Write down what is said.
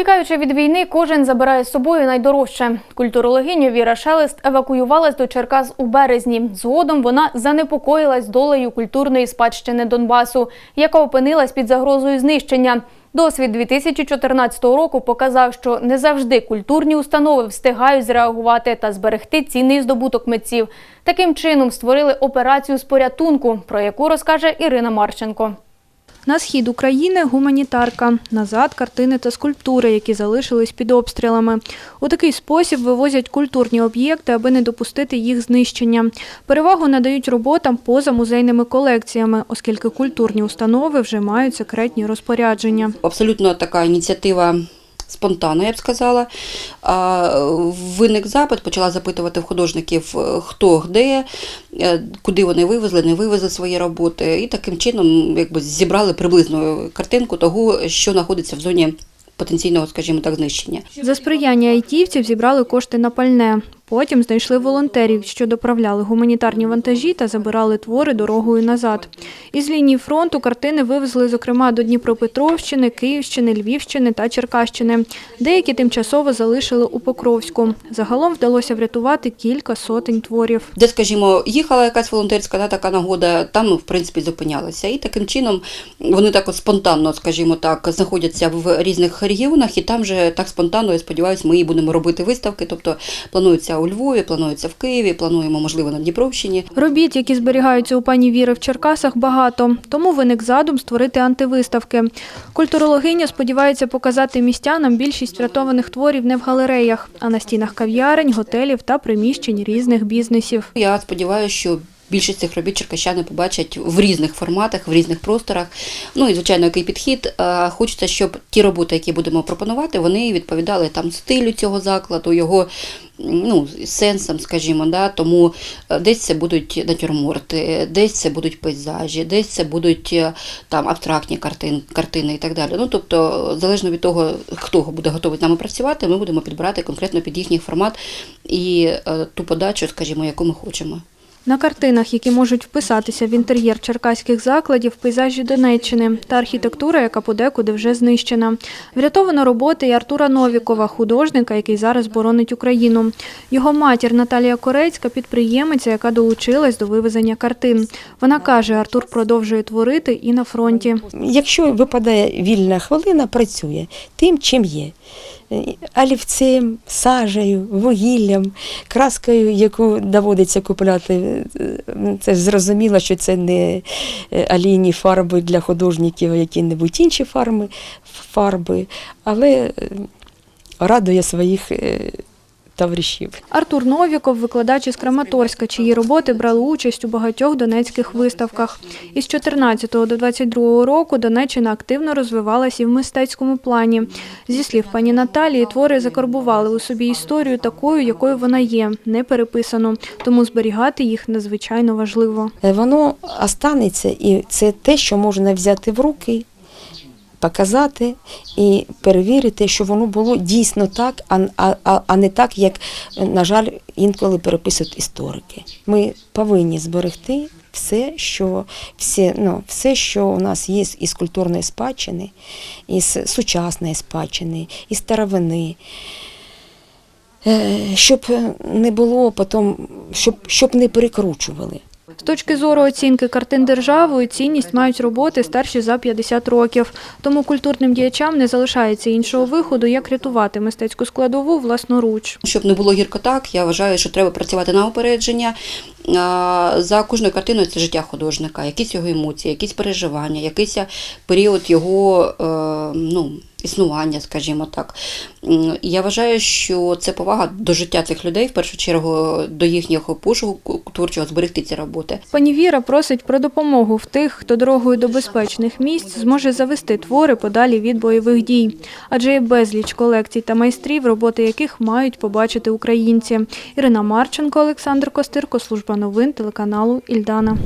Тікаючи від війни, кожен забирає з собою найдорожче. Культурологиня Віра Шелест евакуювалась до Черкас у березні. Згодом вона занепокоїлась долею культурної спадщини Донбасу, яка опинилась під загрозою знищення. Досвід 2014 року показав, що не завжди культурні установи встигають зреагувати та зберегти цінний здобуток митців. Таким чином створили операцію з порятунку, про яку розкаже Ірина Марченко. На схід України гуманітарка, назад картини та скульптури, які залишились під обстрілами. У такий спосіб вивозять культурні об'єкти, аби не допустити їх знищення. Перевагу надають роботам поза музейними колекціями, оскільки культурні установи вже мають секретні розпорядження. абсолютно така ініціатива спонтанна, я б сказала. Виник запит, почала запитувати в художників, е, хто де, е, куди вони вивезли, не вивезли свої роботи. І таким чином якби, зібрали приблизну картинку того, що знаходиться в зоні потенційного, скажімо так, знищення. За сприяння айтівців зібрали кошти на пальне. Потім знайшли волонтерів, що доправляли гуманітарні вантажі та забирали твори дорогою назад. Із лінії фронту картини вивезли, зокрема, до Дніпропетровщини, Київщини, Львівщини та Черкащини. Деякі тимчасово залишили у Покровську. Загалом вдалося врятувати кілька сотень творів. Де, скажімо, їхала якась волонтерська да, така нагода, там, в принципі, зупинялися. І таким чином вони так от спонтанно, скажімо так, знаходяться в різних регіонах, і там же так спонтанно, я сподіваюся, ми і будемо робити виставки. Тобто планується у Львові, планується в Києві, плануємо, можливо, на Дніпровщині. Робіт, які зберігаються у пані Віри в Черкасах, багато. Тому виник задум створити антивиставки. Культурологиня сподівається показати містянам більшість врятованих творів не в галереях, а на стінах кав'ярень, готелів та приміщень різних бізнесів. Я сподіваюся, що більшість цих робіт черкащани побачать в різних форматах, в різних просторах. Ну і звичайно, який підхід. Хочеться, щоб ті роботи, які будемо пропонувати, вони відповідали там стилю цього закладу, його ну, сенсом, скажімо, да. тому е, десь це будуть натюрморти, десь це будуть пейзажі, десь це будуть е, там абстрактні картин, картини і так далі. Ну, тобто, залежно від того, хто буде готовий з нами працювати, ми будемо підбирати конкретно під їхній формат і е, ту подачу, скажімо, яку ми хочемо. На картинах, які можуть вписатися в інтер'єр черкаських закладів, пейзажі Донеччини та архітектура, яка подекуди вже знищена. Врятовано роботи і Артура Новікова, художника, який зараз боронить Україну. Його матір Наталія Корецька – підприємиця, яка долучилась до вивезення картин. Вона каже, Артур продовжує творити і на фронті. Якщо випадає вільна хвилина, працює тим, чим є. Олівцем, сажею, вугіллям, краскою, яку доводиться купляти. Це зрозуміло, що це не олійні фарби для художників, які-небудь інші фарби, фарби, але е, радує своїх е, товаришів. Артур Новіков – викладач із Краматорська, чиї роботи брали участь у багатьох донецьких виставках. Із 14 до 22 року Донеччина активно розвивалася і в мистецькому плані. Зі слів пані Наталії, твори закарбували у собі історію такою, якою вона є, не переписану. Тому зберігати їх надзвичайно важливо. Е, Воно останеться, і це те, що можна взяти в руки, показати і перевірити, що воно було дійсно так, а, а, а не так, як, на жаль, інколи переписують історики. Ми повинні зберегти все, що, все, ну, все, що у нас є із культурної спадщини, із сучасної спадщини, із старовини. Е, Щоб не було потім, щоб, щоб не перекручували. З точки зору оцінки картин державою, цінність мають роботи старші за 50 років. Тому культурним діячам не залишається іншого виходу, як рятувати мистецьку складову власноруч. Щоб не було гірко так, я вважаю, що треба працювати на опередження. За кожною картиною це життя художника, якісь його емоції, якісь переживання, якийсь період його е, ну, існування, скажімо так. Я вважаю, що це повага до життя цих людей, в першу чергу до їхнього пошуку творчого зберегти ці роботи. Пані Віра просить про допомогу в тих, хто дорогою до безпечних місць зможе завести твори подалі від бойових дій. Адже є безліч колекцій та майстрів, роботи яких мають побачити українці. Ірина Марченко, Олександр Костирко, служба новин телеканалу Ільдана.